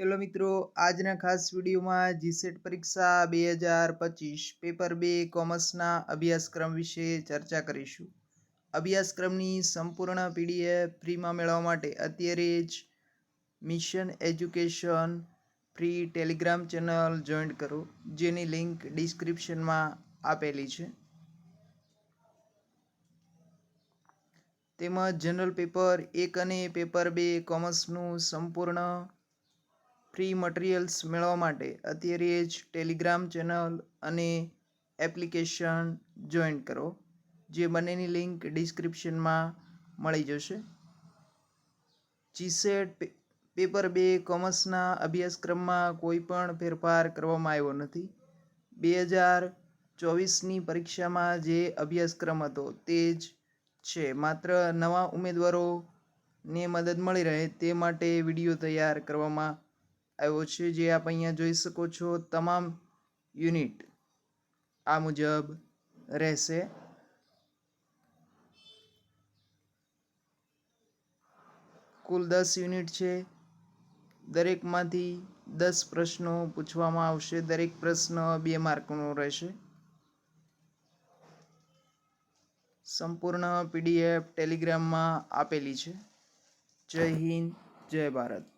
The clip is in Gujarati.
હેલો મિત્રો, આજના ખાસ વિડીયોમાં જીસેટ પરીક્ષા બે હજાર પચીસ પેપર બે કોમર્સના અભ્યાસક્રમ વિશે ચર્ચા કરીશું. અભ્યાસક્રમની સંપૂર્ણ પીડીએફ ફ્રીમાં મેળવવા માટે અત્યારે જ mission education free Telegram channel join કરો, જેની લિંક ડિસ્ક્રિપ્શનમાં આપેલી છે. તેમજ જનરલ પેપર એક અને પેપર બે કોમર્સનું સંપૂર્ણ ફ્રી મટીરિયલ્સ મેળવવા માટે અત્યારે જ ટેલિગ્રામ ચેનલ અને એપ્લિકેશન જોઈન કરો, જે બંનેની લિંક ડિસ્ક્રિપ્શનમાં મળી જશે. જીસેટ પેપર બે કોમર્સના અભ્યાસક્રમમાં કોઈ પણ ફેરફાર કરવામાં આવ્યો નથી. બે હજાર ચોવીસની પરીક્ષામાં જે અભ્યાસક્રમ હતો તે જ છે. માત્ર નવા ઉમેદવારોને મદદ મળી રહે તે માટે વીડિયો તૈયાર કરવામાં આવ્યો છે જે આપ અહીંયા જોઈ શકો છો તમામ યુનિટ આ મુજબ રહેશે. કુલ દસ યુનિટ છે. દરેકમાંથી દસ પ્રશ્નો પૂછવામાં આવશે. દરેક પ્રશ્ન બે માર્કનો રહેશે. સંપૂર્ણ પીડીએફ ટેલિગ્રામમાં આપેલી છે. જય હિન્દ, જય ભારત.